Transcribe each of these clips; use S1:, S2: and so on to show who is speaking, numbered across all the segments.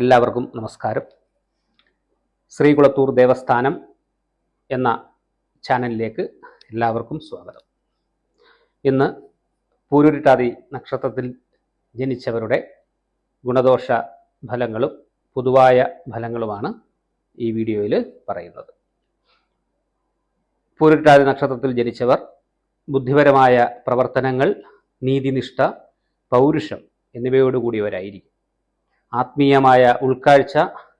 S1: എല്ലാവർക്കും നമസ്കാരം. ശ്രീകുളത്തൂർ ദേവസ്ഥാനം എന്ന ചാനലിലേക്ക് എല്ലാവർക്കും സ്വാഗതം. ഇന്ന് പൂരുരുട്ടാതി നക്ഷത്രത്തിൽ ജനിച്ചവരുടെ ഗുണദോഷ ഫലങ്ങളും പൊതുവായ ഫലങ്ങളുമാണ് ഈ വീഡിയോയിൽ പറയുന്നത്. പൂരുരുട്ടാതി നക്ഷത്രത്തിൽ ജനിച്ചവർ ബുദ്ധിപരമായ പ്രവർത്തനങ്ങൾ നീതിനിഷ്ഠ പൗരുഷം എന്നിവയോടുകൂടിയവരായിരിക്കും. ആത്മീയമായ ഉൾക്കാഴ്ച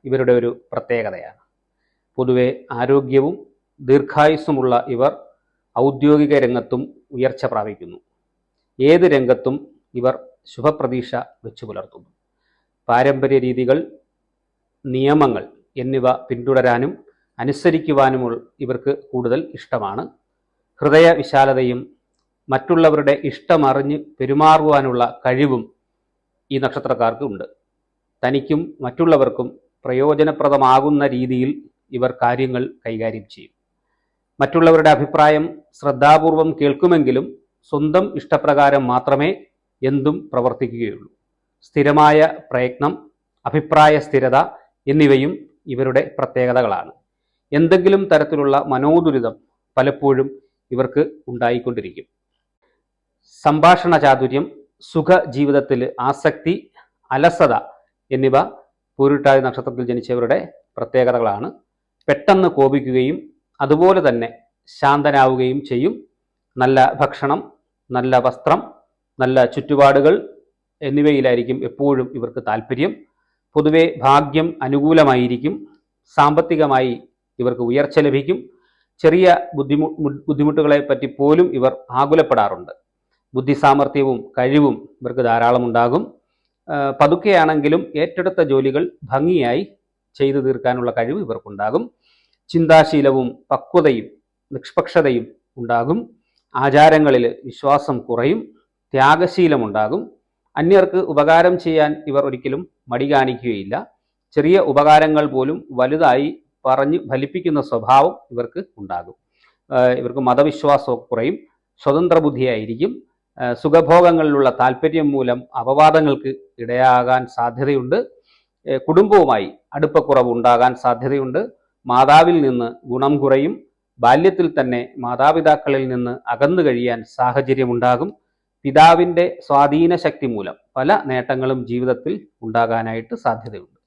S1: ഇവരുടെ ഒരു പ്രത്യേകതയാണ്. പൊതുവെ ആരോഗ്യവും ദീർഘായുസ്സുമുള്ള ഇവർ ഔദ്യോഗിക രംഗത്തും ഉയർച്ച പ്രാപിക്കുന്നു. ഏത് രംഗത്തും ഇവർ ശുഭപ്രതീക്ഷ വെച്ചു പുലർത്തുന്നു. പാരമ്പര്യ രീതികൾ നിയമങ്ങൾ എന്നിവ പിന്തുടരാനും അനുസരിക്കുവാനുമുള്ള ഇവർക്ക് കൂടുതൽ ഇഷ്ടമാണ്. ഹൃദയ വിശാലതയും മറ്റുള്ളവരുടെ ഇഷ്ടമറിഞ്ഞ് പെരുമാറുവാനുള്ള കഴിവും ഈ നക്ഷത്രക്കാർക്ക് ഉണ്ട്. തനിക്കും മറ്റുള്ളവർക്കും പ്രയോജനപ്രദമാകുന്ന രീതിയിൽ ഇവർ കാര്യങ്ങൾ കൈകാര്യം ചെയ്യും. മറ്റുള്ളവരുടെ അഭിപ്രായം ശ്രദ്ധാപൂർവം കേൾക്കുമെങ്കിലും സ്വന്തം ഇഷ്ടപ്രകാരം മാത്രമേ എന്തും പ്രവർത്തിക്കുകയുള്ളൂ. സ്ഥിരമായ പ്രയത്നം അഭിപ്രായ സ്ഥിരത എന്നിവയും ഇവരുടെ പ്രത്യേകതകളാണ്. എന്തെങ്കിലും തരത്തിലുള്ള മനോദുരിതം പലപ്പോഴും ഇവർക്ക് ഉണ്ടായിക്കൊണ്ടിരിക്കും. സംഭാഷണ ചാതുര്യം സുഖ ജീവിതത്തിൽ ആസക്തി അലസത എന്നിവ പൂരുട്ടാതി നക്ഷത്രത്തിൽ ജനിച്ചവരുടെ പ്രത്യേകതകളാണ്. പെട്ടെന്ന് കോപിക്കുകയും അതുപോലെ തന്നെ ശാന്തനാവുകയും ചെയ്യും. നല്ല ഭക്ഷണം നല്ല വസ്ത്രം നല്ല ചുറ്റുപാടുകൾ എന്നിവയിലായിരിക്കും എപ്പോഴും ഇവർക്ക് താല്പര്യം പൊതുവെ ഭാഗ്യം അനുകൂലമായിരിക്കും. സാമ്പത്തികമായി ഇവർക്ക് ഉയർച്ച ലഭിക്കും. ചെറിയ ബുദ്ധിമു ബുദ്ധിമുട്ടുകളെ പറ്റി പോലും ഇവർ ആകുലപ്പെടാറുണ്ട്. ബുദ്ധി സാമർഥ്യവും കഴിവും ഇവർക്ക് ധാരാളം ഉണ്ടാകും പതുക്കെയാണെങ്കിലും ഏറ്റെടുത്ത ജോലികൾ ഭംഗിയായി ചെയ്തു തീർക്കാനുള്ള കഴിവ് ഇവർക്കുണ്ടാകും. ചിന്താശീലവും പക്വതയും നിഷ്പക്ഷതയും ഉണ്ടാകും. ആചാരങ്ങളിൽ വിശ്വാസം കുറയും. ത്യാഗശീലമുണ്ടാകും. അന്യർക്ക് ഉപകാരം ചെയ്യാൻ ഇവർ ഒരിക്കലും മടി കാണിക്കുകയില്ല. ചെറിയ ഉപകാരങ്ങൾ പോലും വലുതായി പറഞ്ഞ് ഫലിപ്പിക്കുന്ന സ്വഭാവം ഇവർക്ക് ഉണ്ടാകും. ഇവർക്ക് മതവിശ്വാസം കുറയും. സ്വതന്ത്ര ബുദ്ധിയായിരിക്കും. സുഖഭോഗങ്ങളിലുള്ള താല്പര്യം മൂലം അപവാദങ്ങൾക്ക് ഇടയാകാൻ സാധ്യതയുണ്ട്. കുടുംബവുമായി അടുപ്പക്കുറവ് ഉണ്ടാകാൻ സാധ്യതയുണ്ട്. മാതാവിൽ നിന്ന് ഗുണം കുറയും. ബാല്യത്തിൽ തന്നെ മാതാപിതാക്കളിൽ നിന്ന് അകന്നു കഴിയാൻ സാഹചര്യമുണ്ടാകും. പിതാവിന്റെ സ്വാധീന ശക്തി മൂലം പല നേട്ടങ്ങളും ജീവിതത്തിൽ ഉണ്ടാകാനായിട്ട് സാധ്യതയുണ്ട്.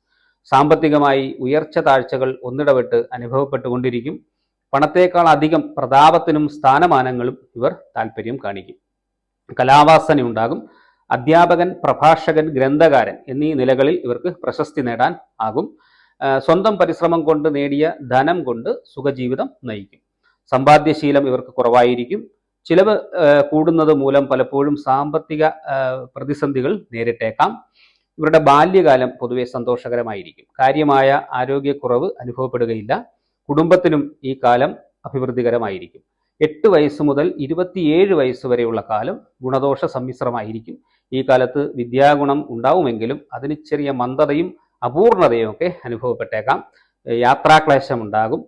S1: സാമ്പത്തികമായി ഉയർച്ച താഴ്ചകൾ ഒന്നിടവിട്ട് അനുഭവപ്പെട്ടുകൊണ്ടിരിക്കും. പണത്തേക്കാൾ അധികം പ്രതാപത്തിനും സ്ഥാനമാനങ്ങളും ഇവർ താല്പര്യം കാണിക്കും. കലാവാസന ഉണ്ടാകും. അധ്യാപകൻ പ്രഭാഷകൻ ഗ്രന്ഥകാരൻ എന്നീ നിലകളിൽ ഇവർക്ക് പ്രശസ്തി നേടാൻ ആകും. സ്വന്തം പരിശ്രമം കൊണ്ട് നേടിയ ധനം കൊണ്ട് സുഖജീവിതം നയിക്കും. സമ്പാദ്യശീലം ഇവർക്ക് കുറവായിരിക്കും. ചിലവ് കൂടുന്നത് മൂലം പലപ്പോഴും സാമ്പത്തിക പ്രതിസന്ധികൾ നേരിട്ടേക്കാം. ഇവരുടെ ബാല്യകാലം പൊതുവെ സന്തോഷകരമായിരിക്കും. കാര്യമായ ആരോഗ്യക്കുറവ് അനുഭവപ്പെടുകയില്ല. കുടുംബത്തിനും ഈ കാലം അഭിവൃദ്ധികരമായിരിക്കും. എട്ട് വയസ്സ് മുതൽ ഇരുപത്തിയേഴ് വയസ്സ് വരെയുള്ള കാലം ഗുണദോഷ സമ്മിശ്രമായിരിക്കും. ഈ കാലത്ത് വിദ്യാഗുണം ഉണ്ടാവുമെങ്കിലും അതിന് ചെറിയ മന്ദതയും അപൂർണതയും ഒക്കെ അനുഭവപ്പെട്ടേക്കാം. യാത്രാക്ലേശം ഉണ്ടാകും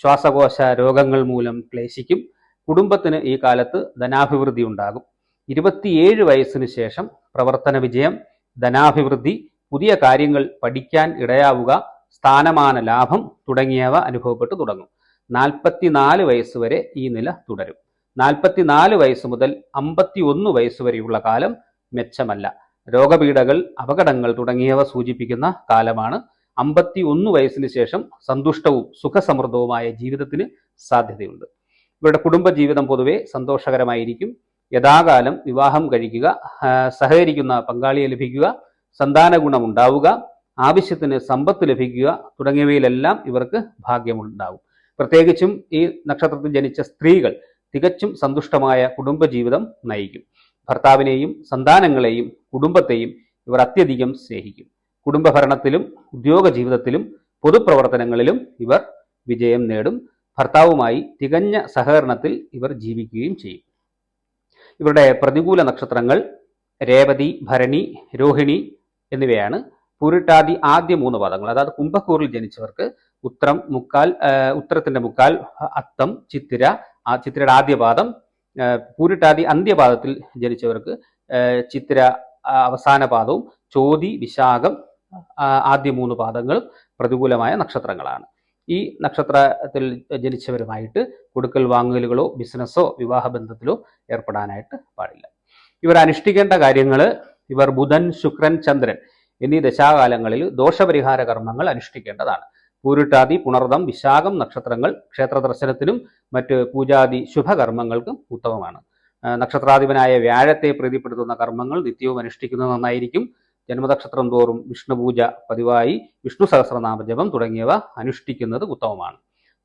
S1: ശ്വാസകോശ രോഗങ്ങൾ മൂലം ക്ലേശിക്കും. കുടുംബത്തിന് ഈ കാലത്ത് ധനാഭിവൃദ്ധി ഉണ്ടാകും. ഇരുപത്തിയേഴ് വയസ്സിന് ശേഷം പ്രവർത്തന വിജയം ധനാഭിവൃദ്ധി പുതിയ കാര്യങ്ങൾ പഠിക്കാൻ ഇടയാവുക സ്ഥാനമാന ലാഭം തുടങ്ങിയവ അനുഭവപ്പെട്ടു തുടങ്ങും. നാൽപ്പത്തിനാല് വയസ്സ് വരെ ഈ നില തുടരും. നാൽപ്പത്തിനാല് വയസ്സ് മുതൽ അമ്പത്തി ഒന്ന് വയസ്സ് വരെയുള്ള കാലം മെച്ചമല്ല. രോഗപീഠകൾ അപകടങ്ങൾ തുടങ്ങിയവ സൂചിപ്പിക്കുന്ന കാലമാണ്. അമ്പത്തി ഒന്ന് വയസ്സിന് ശേഷം സന്തുഷ്ടവും സുഖസമൃദ്ധവുമായ ജീവിതത്തിന് സാധ്യതയുണ്ട്. ഇവരുടെ കുടുംബജീവിതം പൊതുവെ സന്തോഷകരമായിരിക്കും. യഥാകാലം വിവാഹം കഴിക്കുക സഹകരിക്കുന്ന പങ്കാളിയെ ലഭിക്കുക സന്താന ഗുണമുണ്ടാവുക ആവശ്യത്തിന് സമ്പത്ത് ലഭിക്കുക തുടങ്ങിയവയിലെല്ലാം ഇവർക്ക് ഭാഗ്യമുണ്ടാവും പ്രത്യേകിച്ചും ഈ നക്ഷത്രത്തിൽ ജനിച്ച സ്ത്രീകൾ തികച്ചും സന്തുഷ്ടമായ കുടുംബജീവിതം നയിക്കും. ഭർത്താവിനെയും സന്താനങ്ങളെയും കുടുംബത്തെയും ഇവർ അത്യധികം സ്നേഹിക്കും. കുടുംബഭരണത്തിലും ഉദ്യോഗ ജീവിതത്തിലും പൊതുപ്രവർത്തനങ്ങളിലും ഇവർ വിജയം നേടും. ഭർത്താവുമായി തികഞ്ഞ സഹകരണത്തിൽ ഇവർ ജീവിക്കുകയും ചെയ്യും. ഇവരുടെ പ്രതികൂല നക്ഷത്രങ്ങൾ രേവതി ഭരണി രോഹിണി എന്നിവയാണ്. പൂരിട്ടാദി ആദ്യ മൂന്ന് പാദങ്ങൾ. അതായത് കുംഭക്കൂറിൽ ജനിച്ചവർക്ക് ഉത്രം മുക്കാൽ ഉത്തരത്തിന്റെ മുക്കാൽ അത്തം ചിത്തിര ആ ചിത്തിരയുടെ ആദ്യപാദം ആ, പൂരിട്ടാതി അന്ത്യപാദത്തിൽ ജനിച്ചവർക്ക് ചിത്തിര അവസാന പാദവും ചോതി വിശാഖം ആദ്യ മൂന്ന് പാദങ്ങൾ പ്രതികൂലമായ നക്ഷത്രങ്ങളാണ്. ഈ നക്ഷത്രത്തിൽ ജനിച്ചവരുമായിട്ട് കൊടുക്കൽ വാങ്ങലുകളോ ബിസിനസ്സോ വിവാഹബന്ധത്തിലോ ഏർപ്പെടാനായിട്ട് പാടില്ല. ഇവർ അനുഷ്ഠിക്കേണ്ട കാര്യങ്ങൾ ഇവർ ബുധൻ ശുക്രൻ ചന്ദ്രൻ എന്നീ ദശാകാലങ്ങളിൽ ദോഷപരിഹാര കർമ്മങ്ങൾ അനുഷ്ഠിക്കേണ്ടതാണ്. പൂരുട്ടാതി പുണർദം വിശാഖം നക്ഷത്രങ്ങൾ ക്ഷേത്ര ദർശനത്തിനും മറ്റ് പൂജാതി ശുഭകർമ്മങ്ങൾക്കും ഉത്തമമാണ്. നക്ഷത്രാധിപനായ വ്യാഴത്തെ പ്രീതിപ്പെടുത്തുന്ന കർമ്മങ്ങൾ നിത്യവും അനുഷ്ഠിക്കുന്നത് നന്നായിരിക്കും. ജന്മനക്ഷത്രം തോറും വിഷ്ണുപൂജ പതിവായി വിഷ്ണു സഹസ്രനാമജപം തുടങ്ങിയവ അനുഷ്ഠിക്കുന്നത് ഉത്തമമാണ്.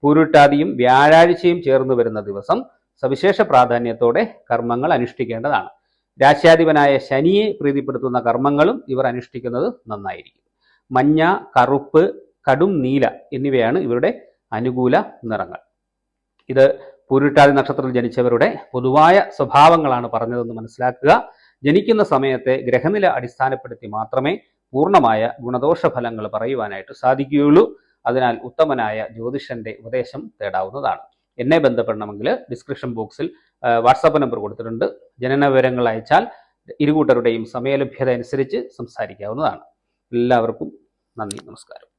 S1: പൂരുട്ടാതിയും വ്യാഴാഴ്ചയും ചേർന്ന് വരുന്ന ദിവസം സവിശേഷ പ്രാധാന്യത്തോടെ കർമ്മങ്ങൾ അനുഷ്ഠിക്കേണ്ടതാണ്. രാശ്യാധിപനായ ശനിയെ പ്രീതിപ്പെടുത്തുന്ന കർമ്മങ്ങളും ഇവർ അനുഷ്ഠിക്കുന്നത് നന്നായിരിക്കും. മഞ്ഞ കറുപ്പ് കടും നീല എന്നിവയാണ് ഇവരുടെ അനുകൂല നിറങ്ങൾ. ഇത് പൂരിട്ടാതി നക്ഷത്രത്തിൽ ജനിച്ചവരുടെ പൊതുവായ സ്വഭാവങ്ങളാണ് പറഞ്ഞതെന്ന് മനസ്സിലാക്കുക. ജനിക്കുന്ന സമയത്തെ ഗ്രഹനില അടിസ്ഥാനപ്പെടുത്തി മാത്രമേ പൂർണമായ ഗുണദോഷ ഫലങ്ങൾ പറയുവാനായിട്ട് സാധിക്കുകയുള്ളൂ. അതിനാൽ ഉത്തമനായ ജ്യോതിഷന്റെ ഉപദേശം തേടാവുന്നതാണ്. എന്നെ ബന്ധപ്പെടണമെങ്കിൽ ഡിസ്ക്രിപ്ഷൻ ബോക്സിൽ വാട്സാപ്പ് നമ്പർ കൊടുത്തിട്ടുണ്ട്. ജനന വിവരങ്ങൾ അയച്ചാൽ ഇരുകൂട്ടരുടെയും സമയലഭ്യത അനുസരിച്ച് സംസാരിക്കാവുന്നതാണ്. എല്ലാവർക്കും നന്ദി നമസ്കാരം.